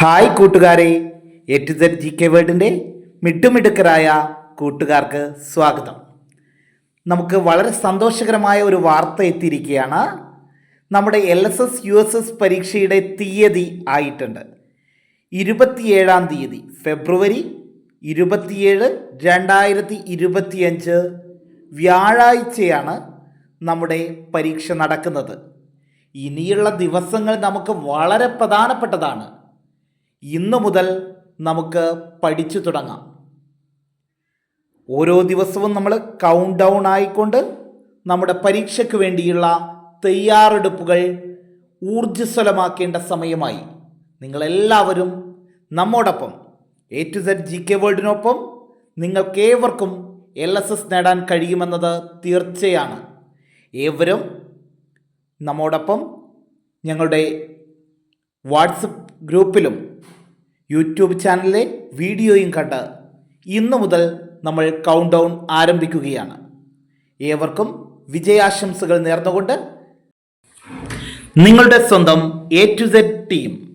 Hi കൂട്ടുകാരെ A to Z G K വേൾഡിന്റെ മിട്ടുമിടുക്കരായ കൂട്ടുകാർക്ക് സ്വാഗതം. നമുക്ക് വളരെ സന്തോഷകരമായ ഒരു വാർത്ത എത്തിയിരിക്കുകയാണ്. നമ്മുടെ L S S U S S പരീക്ഷയുടെ തീയതി ആയിട്ടുണ്ട്. ഇരുപത്തിയേഴാം തീയതി ഫെബ്രുവരി ഇരുപത്തിയേഴ് രണ്ടായിരത്തി ഇരുപത്തിയഞ്ച് വ്യാഴാഴ്ചയാണ് നമ്മുടെ പരീക്ഷ നടക്കുന്നത്. ഇനിയുള്ള ദിവസങ്ങൾ നമുക്ക് വളരെ പ്രധാനപ്പെട്ടതാണ്. ഇന്ന് മുതൽ നമുക്ക് പഠിച്ചു തുടങ്ങാം. ഓരോ ദിവസവും നമ്മൾ കൗണ്ട് ഡൗൺ ആയിക്കൊണ്ട് നമ്മുടെ പരീക്ഷയ്ക്ക് വേണ്ടിയുള്ള തയ്യാറെടുപ്പുകൾ ഊർജസ്വലമാക്കേണ്ട സമയമായി. നിങ്ങളെല്ലാവരും നമ്മോടൊപ്പം A to Z G K വേൾഡിനൊപ്പം നിങ്ങൾക്കേവർക്കും എൽ എസ് എസ് നേടാൻ കഴിയുമെന്നത് തീർച്ചയാണ്. ഏവരും നമ്മോടൊപ്പം ഞങ്ങളുടെ വാട്സപ്പ് ഗ്രൂപ്പിലും യൂട്യൂബ് ചാനലിലെ വീഡിയോയും കണ്ട് ഇന്നു മുതൽ നമ്മൾ കൗണ്ട് ഡൗൺ ആരംഭിക്കുകയാണ്. ഏവർക്കും വിജയാശംസകൾ നേർന്നുകൊണ്ട് നിങ്ങളുടെ സ്വന്തം എ ടു സെഡ് ടീം